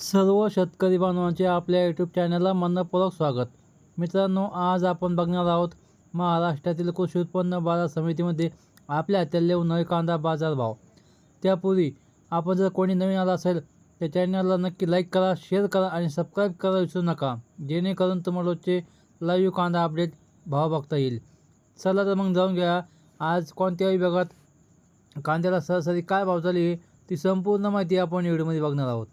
सर्व शेतकरी बांधवांचे आपल्या यूट्यूब चॅनलला मनपूर्वक स्वागत. मित्रांनो आज आपण बघणार आहोत महाराष्ट्रातील कृषी उत्पन्न बाजार समितीमध्ये आपल्या हातातले उन्हाळी कांदा बाजार भाव. त्यापूर्वी आपण जर कोणी नवीन आला असेल तर चॅनलला नक्की लाईक करा शेअर करा आणि सबस्क्राईब करा विसरू नका. जेणेकरून तुम्हाला रोजचे लाईव्ह कांदा अपडेट भाव बघता येईल. चला तर मग जाऊन घ्या. आज कोणत्या विभागात कांद्याला सरासरी काय भाव झाली ती संपूर्ण माहिती आपण व्हिडिओमध्ये बघणार आहोत.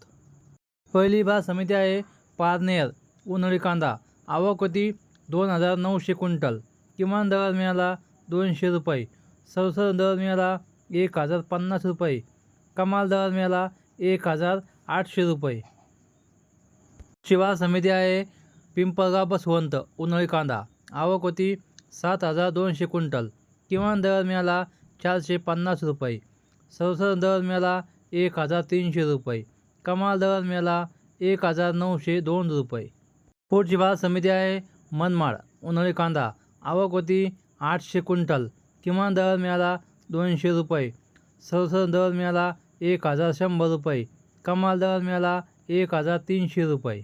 पहिली बाजार समिती आहे पारनेर उन्हाळी कांदा. आवक होती दोन हजार नऊशे क्विंटल. किमान दर मिळाला दोनशे रुपये. सरसर दर मिळाला एक हजार पन्नास रुपये. कमाल दर मिळाला एक हजार आठशे रुपये. शिवार समिती आहे पिंपळगाव बसवंत उन्हाळी कांदा. आवक होती सात हजार दोनशे क्विंटल. किमान दर मिळाला चारशे पन्नास रुपये. सरसर दर मिळाला एक हजार तीनशे रुपये. कमाल दर मिळाला एक हजार नऊशे दोन रुपये. पुढची बाजार समिती आहे मनमाड उन्हाळी कांदा आवक होती आठशे क्विंटल किमान दर मिळाला दोनशे रुपये. सरसर दर मिळाला एक हजार शंभर रुपये कमाल दर मिळाला एक हजार तीनशे रुपये.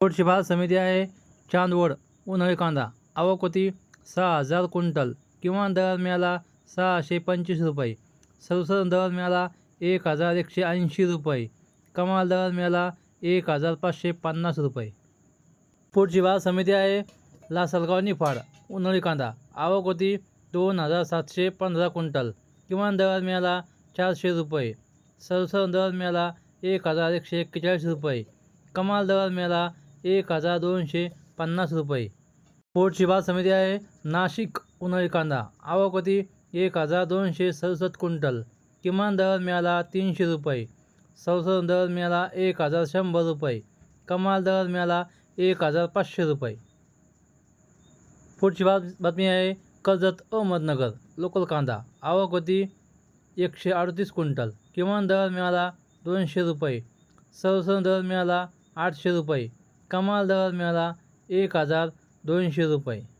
पुढची बाजार समिती आहे चांदवड उन्हाळी कांदा आवक होती सहा हजार क्विंटल किमान दर मिळाला सहाशे पंचवीस रुपये. सरसर दर मिळाला एक हजार एकशे ऐंशी रुपये. कमाल दर मिळाला एक हजार पाचशे पन्नास रुपये. पुढची बाजार समिती आहे लासलगाव निफाड उन्हाळी कांदा. आवक होती दोन हजार सातशे पंधरा क्विंटल. किमान दर मिळाला चारशे रुपये. सरसर दर मिळाला एक हजार एकशे एक्केचाळीस रुपये. कमाल दर मिळाला एक हजार दोनशे पन्नास रुपये. पोटची बाजार समिती आहे नाशिक उन्हाळी कांदा. आवक होती एक हजार दोनशे सदुसष्ट क्विंटल. किमान दर मिळाला तीनशे रुपये. सरसर दर मिळाला एक हजार शंभर रुपये. कमाल दर मिळाला एक हजार पाचशे रुपये. पुढची बात बातमी आहे कर्जत अहमदनगर लोकल कांदा. आवक होती एकशे अडतीस क्विंटल. किमान दर मिळाला दोनशे रुपये. सरसर दर मिळाला आठशे रुपये. कमाल दर मिळाला एक हजार दोनशे रुपये.